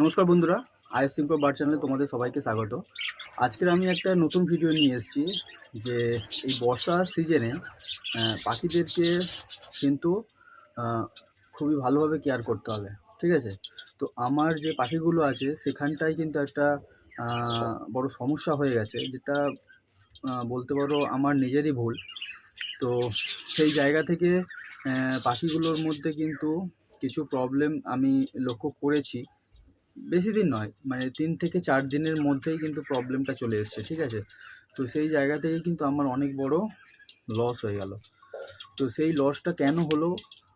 নমস্কার বন্ধুরা I simple বার চ্যানেলে তোমাদের সবাইকে স্বাগত। আজকের আমি একটা নতুন ভিডিও নিয়ে এসেছি যে এই বর্ষা সিজনে পাখিদেরকে কিন্তু খুবই ভালোভাবে কেয়ার করতে হবে, ঠিক আছে? তো আমার যে পাখিগুলো আছে, সেখানটায় কিন্তু একটা বড় সমস্যা হয়ে গেছে, যেটা বলতে পারো আমার নিজেরই ভুল। তো সেই জায়গা থেকে পাখিগুলোর মধ্যে কিন্তু কিছু প্রবলেম আমি লক্ষ্য করেছি। বেশি দিন নয় মানে তিন থেকে চার দিনের মধ্যেই কিন্তু প্রবলেমটা চলে এসছে, ঠিক আছে? তো সেই জায়গা থেকে কিন্তু আমার অনেক বড় লস হয়ে গেল। তো সেই লসটা কেন হলো,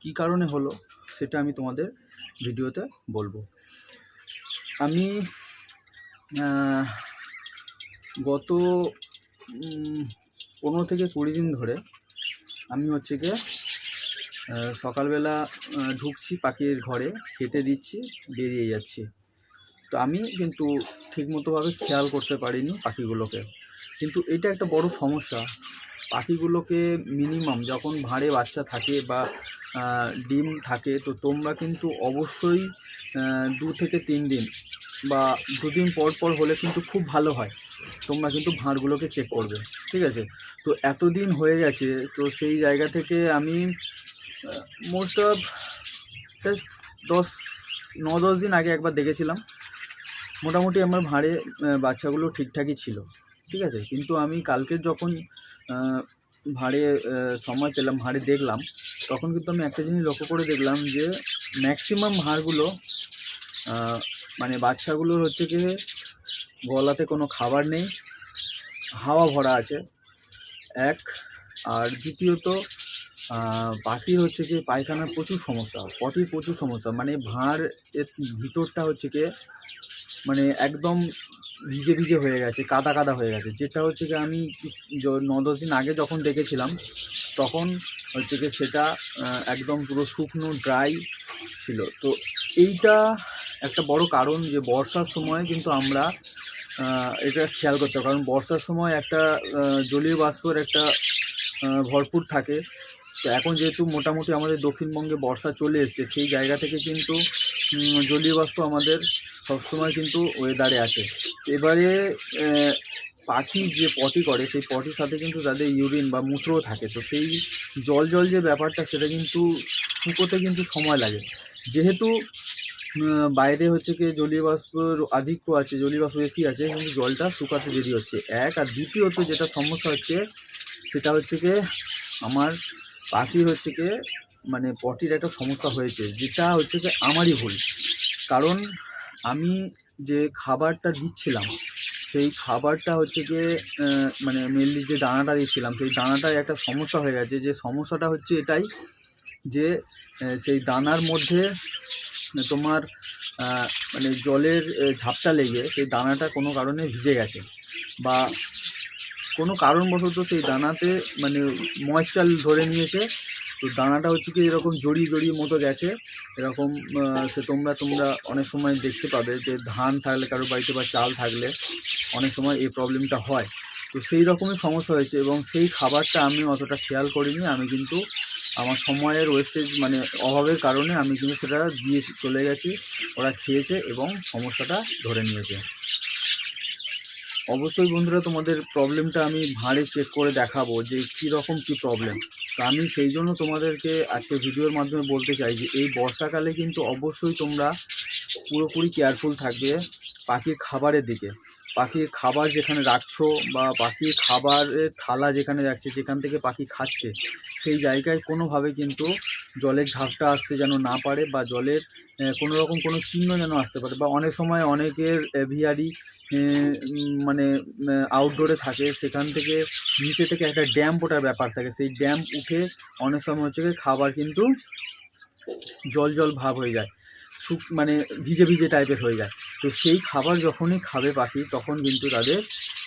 কী কারণে হলো, সেটা আমি তোমাদের ভিডিওতে বলব। আমি গত পনেরো থেকে কুড়ি দিন ধরে আমি হচ্ছে গিয়ে সকালবেলা ঢুকছি পাখির ঘরে, খেতে দিচ্ছি, বেরিয়ে যাচ্ছি। আমি কিন্তু ঠিকমতোভাবে খেয়াল করতে পারিনি পাখিগুলোকে। কিন্তু এটা একটা বড় সমস্যা। পাখিগুলোকে মিনিমাম যখন ভাঁড়ে বাচ্চা থাকে বা ডিম থাকে, তো তোমরা কিন্তু অবশ্যই দু থেকে তিন দিন বা দুদিন পর পর হলে কিন্তু খুব ভালো হয়। তোমরা কিন্তু ভাঁড়গুলোকে চেক করবে, ঠিক আছে? তো এতদিন হয়ে গেছে, তো সেই জায়গা থেকে আমি মোস্ট অফ দশ, ন দশ দিন আগে একবার দেখেছিলাম। মোটামুটি আমার ভাঁড়ে বাচ্চাগুলো ঠিকঠাকই ছিল, ঠিক আছে? কিন্তু আমি কালকে যখন ভাঁড়ে সময় পেলাম, ভাঁড়ে দেখলাম, তখন কিন্তু আমি একটা জিনিস লক্ষ্য করে দেখলাম যে ম্যাক্সিমাম ভাঁড়গুলো মানে বাচ্চাগুলোর হচ্ছে কি, গলাতে কোনো খাবার নেই, হাওয়া ভরা আছে, এক। আর দ্বিতীয়ত পাখির হচ্ছে কি, পায়খানার প্রচুর সমস্যা, পটির প্রচুর সমস্যা মানে ভাঁড় এর ভিতরটা হচ্ছে কি মানে একদম ভিজে ভিজে হয়ে গেছে, কাদা কাদা হয়ে গেছে। যেটা হচ্ছে কি আমি ন দশ দিন আগে যখন দেখেছিলাম, তখন হচ্ছে কি সেটা একদম পুরো শুকনো ড্রাই ছিল। তো এইটা একটা বড় কারণ যে বর্ষার সময় কিন্তু আমরা এটা খেয়াল করতে কারণ বর্ষার সময় একটা জলীয় বাষ্পর একটা ভরপুর থাকে। তো এখন যেহেতু মোটামুটি আমাদের দক্ষিণবঙ্গে বর্ষা চলে এসছে, সেই জায়গা থেকে কিন্তু জলীয় বাষ্প আমাদের সবসময় কিন্তু ওয়েদারে আছে। এবারে পাখি যে পটি করে, সেই পটির সাথে কিন্তু তাদের ইউরিন বা মূত্রও থাকে। তো সেই জল জল যে ব্যাপারটা, সেটা কিন্তু শুকোতে কিন্তু সময় লাগে। যেহেতু বাইরে হচ্ছে কি জলীয় বাষ্পর আধিক্য আছে জলীয় বাষ্প বেশি আছে, কিন্তু জলটা শুকাতে দেরি হচ্ছে। এক আর দ্বিতীয়ত যেটা সমস্যা হচ্ছে, সেটা হচ্ছে কি, আমার পাখির হচ্ছে কি মানে পটির একটা সমস্যা হয়েছে যেটা হচ্ছে কি আমারই ভুল। কারণ আমি যে খাবারটা দিচ্ছিলাম সেই খাবারটা হচ্ছে আহ, মানে মেনলি যে দানাটা দিচ্ছিলাম সেই দানাটায় একটা সমস্যা হয়ে গেছে। যে সমস্যাটা হচ্ছে এটাই যে সেই দানার মধ্যে তোমার মানে জলের ঝাপটা লেগে সেই দানাটা কোনো কারণে ভিজে গেছে বা কোনো কারণবশত সেই দানাতে মানে ময়েশ্চার ধরে নিয়েছে। তো দানাটা হচ্ছে কি এরকম জড়িয়ে জড়িয়ে মতো গেছে। এরকম সে তোমরা তোমরা অনেক সময় দেখতে পাবে যে ধান থাকলে, কারও বাড়িতে বা চাল থাকলে অনেক সময় এই প্রবলেমটা হয়। তো সেই রকমই সমস্যা হয়েছে এবং সেই খাবারটা আমি অতটা খেয়াল করিনি। আমি কিন্তু আমার সময়ের ওয়েস্টেজ মানে অভাবের কারণে আমি কিন্তু সেটা দিয়ে চলে গেছি। ওরা খেয়েছে এবং সমস্যাটা ধরে নিয়েছে। অবশ্যই বন্ধুরা তোমাদের প্রবলেমটা আমি ভাঁড়ে চেক করে দেখাবো যে কী রকম কী প্রবলেম তো আমি সেই জন্য তোমাদেরকে আজকে ভিডিওর মাধ্যমে বলতে চাই যে এই বর্ষাকালে কিন্তু অবশ্যই তোমরা পুরোপুরি কেয়ারফুল থাকবে পাখির খাবারের দিকে। পাখির খাবার যেখানে রাখছো বা পাখির খাবারের থালা যেখানে রাখছে, যেখান থেকে পাখি খাচ্ছে, সেই জায়গায় কোনোভাবে কিন্তু জলের ঝাপটা আসতে যেন না পারে বা জলের কোনো রকম কোনো চিহ্ন যেন আসতে পারে বা অনেক সময় অনেকের এভিয়ারি মানে আউটডোরে থাকে, সেখান থেকে নিচে থেকে একটা ড্যাম ওঠার ব্যাপার থাকে। সেই ড্যাম উঠে অনেক সময় হচ্ছে খাবার কিন্তু জল জল ভাব হয়ে যায় শুক মানে ভিজে ভিজে টাইপের হয়ে যায়। তো সেই খাবার যখনই খাবে পাখি, তখন কিন্তু তাদের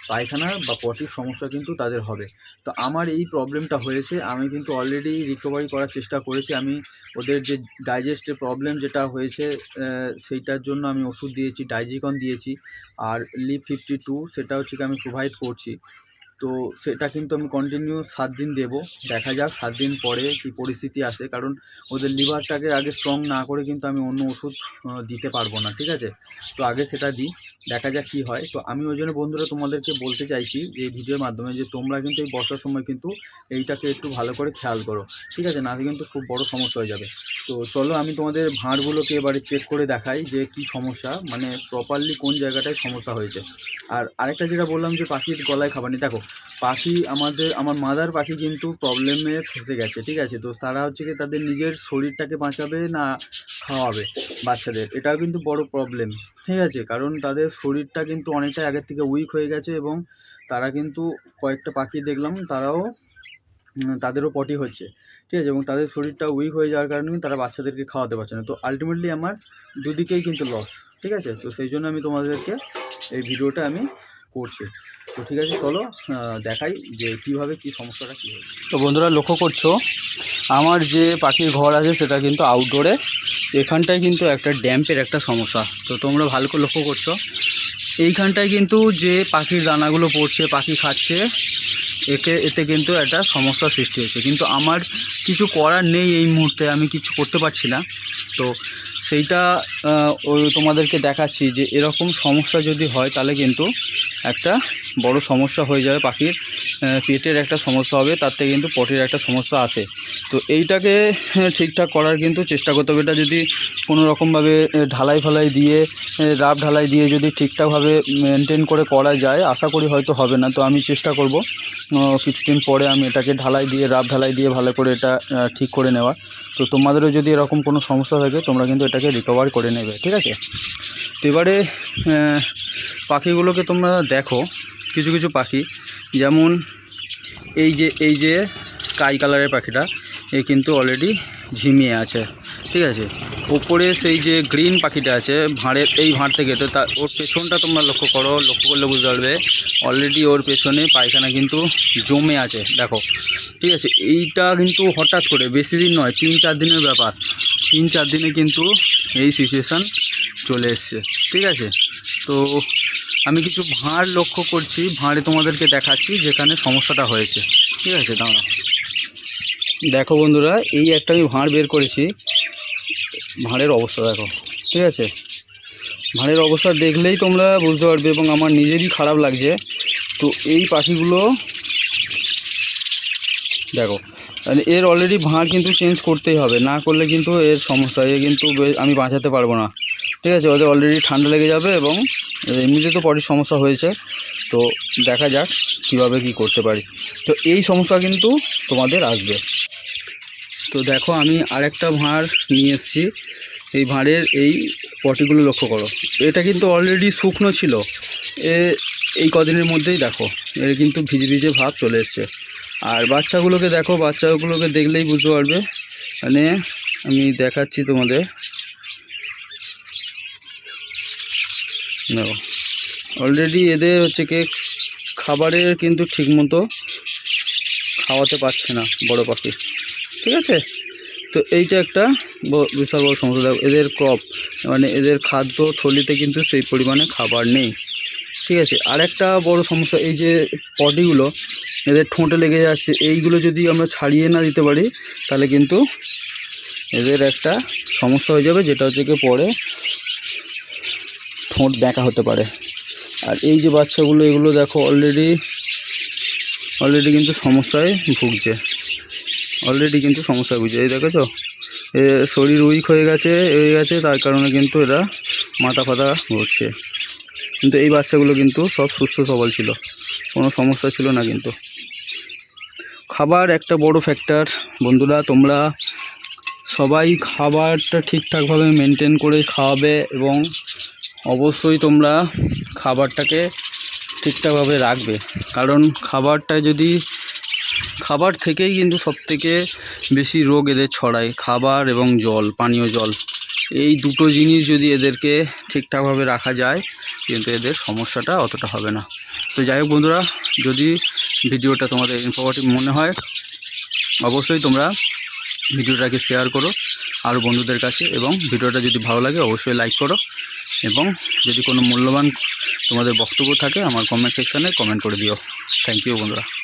পায়খানা বা পটির সমস্যা কিন্তু তাদের হবে। তো আমার এই প্রবলেমটা হয়েছে, আমি কিন্তু অলরেডি রিকভারি করার চেষ্টা করেছি। আমি ওদের যে ডাইজেস্টের প্রবলেম যেটা হয়েছে সেইটার জন্য আমি ওষুধ দিয়েছি ডাইজিকন দিয়েছি। আর লিপ ফিফটি টু সেটা হচ্ছে আমি প্রোভাইড করছি। তো সেটা কিন্তু আমি কন্টিনিউ সাত দিন দেবো। দেখা যাক সাত দিন পরে কী পরিস্থিতি আসে। কারণ ওদের লিভারটাকে আগে স্ট্রং না করে কিন্তু আমি অন্য ওষুধ দিতে পারব না, ঠিক আছে? তো আগে সেটা দিই, দেখা যাক কী হয়। তো আমি ওই জন্য বন্ধুরা তোমাদেরকে বলতে চাইছি যে এই ভিডিওর মাধ্যমে যে তোমরা কিন্তু এই বর্ষার সময় কিন্তু এইটাকে একটু ভালো করে খেয়াল করো, ঠিক আছে? নাহলে কিন্তু খুব বড় সমস্যা হয়ে যাবে। তো চলো আমি তোমাদের ভাঁড়গুলোকে এবারে চেক করে দেখাই যে কি সমস্যা মানে প্রপারলি কোন জায়গাটায় সমস্যা হয়েছে। আর আরেকটা যেটা বললাম যে পাখির গলায় খাবার নেই। দেখো, পাখি আমাদের, আমার মাদার পাখি কিন্তু প্রবলেমে ফেসে গেছে, ঠিক আছে? তো তারা হচ্ছে কি তাদের নিজের শরীরটাকে বাঁচাবে না খাওয়াবে বাচ্চাদের। এটাও কিন্তু বড় প্রবলেম ঠিক আছে? কারণ তাদের শরীরটা কিন্তু অনেকটা আগের থেকে উইক হয়ে গেছে এবং তারা কিন্তু কয়েকটা পাখি দেখলাম, তারাও তাদেরও পটি হচ্ছে, ঠিক আছে? এবং তাদের শরীরটা উইক হয়ে যাওয়ার কারণে তারা বাচ্চাদেরকে খাওয়াতে পারছে না। তো আলটিমেটলি আমার দুদিকেই কিন্তু লস ঠিক আছে? তো সেই জন্য আমি তোমাদেরকে এই ভিডিওটা আমি করছি। তো ঠিক আছে, চলো দেখাই যে কীভাবে কি সমস্যাটা কী হয়েছে। তো বন্ধুরা, লক্ষ্য করছ, আমার যে পাখির ঘর আছে সেটা কিন্তু আউটডোরে এখানটায় কিন্তু একটা ড্যাম্পের একটা সমস্যা। তো তোমরা ভালো করে লক্ষ্য করছ, এইখানটায় কিন্তু যে পাখির দানাগুলো পড়ছে, পাখি খাচ্ছে, একে, এতে কিন্তু একটা সমস্যার সৃষ্টি হয়েছে। কিন্তু আমার কিছু করার নেই এই মুহূর্তে, আমি কিছু করতে পারছি না। তো সেইটা তোমাদেরকে দেখাচ্ছি যে এরকম সমস্যা যদি হয়, তাহলে কিন্তু একটা বড় সমস্যা হয়ে যাবে। পাখির পেটের একটা সমস্যা হবে, তার থেকে কিন্তু পটির একটা সমস্যা আসে। তো এইটাকে ঠিকঠাক করার কিন্তু চেষ্টা করতে হবে। এটা যদি কোনো রকমভাবে ঢালাই ফালাই দিয়ে রাব ঢালাই দিয়ে যদি ঠিকঠাকভাবে মেনটেন করে করা যায়, আশা করি হয়তো হবে না। তো আমি চেষ্টা করব কিছুদিন পরে আমি এটাকে ঢালাই দিয়ে, রাব ঢালাই দিয়ে ভালো করে এটা আহ, ঠিক করে নেওয়া। তো তোমাদেরও যদি এরকম কোনো সমস্যা থাকে তোমরা কিন্তু এটাকে রিকভার করে নেবে ঠিক আছে? তো এবারে পাখিগুলোকে তোমরা দেখো কিছু কিছু পাখি। যেমন এই যে এই যে স্কাই কালারের পাখিটা এ কিন্তু অলরেডি ঝিমিয়ে আছে ঠিক আছে? ওপরে সেই যে গ্রিন পাখিটা আছে, ভাঁড়ের এই ভাঁড় থেকে তো তার ওর পেছনটা তোমরা লক্ষ্য করো, লক্ষ্য করলে বুঝতে পারবে। অলরেডি ওর পেছনে পায়খানা কিন্তু জমে আছে, দেখো। ঠিক আছে, এইটা কিন্তু হঠাৎ করে, বেশি দিন নয়, তিন চার দিনের ব্যাপার। তিন চার দিনে কিন্তু এই সিচুয়েশান চলে এসছে, ঠিক আছে? তো আমি কিছু ভাঁড় লক্ষ্য করছি, ভাঁড়ে তোমাদেরকে দেখাচ্ছি যেখানে সমস্যাটা হয়েছে। ঠিক আছে দাঁড়া দেখো বন্ধুরা, এই একটা আমি ভাঁড় বের করেছি। ভাঁড়ের অবস্থা দেখো, ঠিক আছে? ভাঁড়ের অবস্থা দেখলেই তোমরা বুঝতে পারবে এবং আমার নিজেরই খারাপ লাগছে। তো এই পাখিগুলো, দেখো মানে এর অলরেডি ভাঁড় কিন্তু চেঞ্জ করতেই হবে, না করলে কিন্তু এর সমস্যা, এ কিন্তু আমি বাঁচাতে পারব না। ঠিক আছে? ওদের অলরেডি ঠান্ডা লেগে যাবে এবং এমনিতে তো পরের সমস্যা হয়েছে। তো দেখা যাক কীভাবে কি করতে পারি। তো এই সমস্যা কিন্তু তোমাদের আসবে। তো দেখো, আমি আরেকটা ভাঁড় নিয়ে এসেছি। এই ভাঁড়ের এই পটিগুলো লক্ষ্য করো। এটা কিন্তু অলরেডি শুকনো ছিল। এ, এই কদিনের মধ্যেই দেখো, এর কিন্তু ভিজে ভিজে ভাব চলে এসছে। আর বাচ্চাগুলোকে দেখো, বাচ্চাগুলোকে দেখলেই বুঝতে পারবে। মানে আমি দেখাচ্ছি তোমাদের। দেখো অলরেডি এদের হচ্ছে কি, খাবারের কিন্তু ঠিকমতো খাওয়াতে পারছে না বড় পাখি। ঠিক আছে? তো এইটা একটা বিশাল বড় সমস্যা। দেখো, এদের ক্রপ মানে এদের খাদ্য থলিতে কিন্তু সেই পরিমাণে খাবার নেই। ঠিক আছে? আর একটা বড় সমস্যা, এই যে পটিগুলো, এদের ঠোঁটে লেগে যাচ্ছে, এইগুলো যদি আমরা ছাড়িয়ে না দিতে পারি, তাহলে কিন্তু এদের একটা সমস্যা হয়ে যাবে, যেটা হচ্ছে কি পরে ঠোঁট ব্যাঁকা হতে পারে। আর এই যে বাচ্চাগুলো, এগুলো দেখো অলরেডি অলরেডি কিন্তু সমস্যায় ভুগছে। অলরেডি কিন্তু সমস্যা ভুগছে এই দেখেছ এ শরীর উইক হয়ে গেছে হয়ে গেছে, তার কারণে কিন্তু এরা মাথা ফাতা ঘুরছে। কিন্তু এই বাচ্চাগুলো কিন্তু সব সুস্থ সবল ছিল, কোনো সমস্যা ছিল না কিন্তু। খাবার একটা বড় ফ্যাক্টর বন্ধুরা, তোমরা সবাই খাবারটা ঠিকঠাকভাবে মেনটেন করে খাওয়াবে এবং অবশ্যই তোমরা খাবারটাকে ঠিকঠাকভাবে রাখবে। কারণ খাবারটা যদি খাবার থেকেই কিন্তু সবথেকে বেশি রোগ এদের ছড়ায়, খাবার এবং জল, পানীয় জল। এই দুটো জিনিস যদি এদেরকে ঠিকঠাকভাবে রাখা যায়, কিন্তু এদের সমস্যাটা অতটা হবে না। তো যাই হোক বন্ধুরা, যদি ভিডিওটা তোমাদের ইনফরমেটিভ মনে হয়, অবশ্যই তোমরা ভিডিওটাকে শেয়ার করো আর বন্ধুদের কাছে, এবং ভিডিওটা যদি ভালো লাগে, অবশ্যই লাইক করো। এবং যদি কোনো মূল্যবান তোমাদের বক্তব্য থাকে, আমার কমেন্ট সেকশানে কমেন্ট করে দিও। থ্যাংক ইউ বন্ধুরা।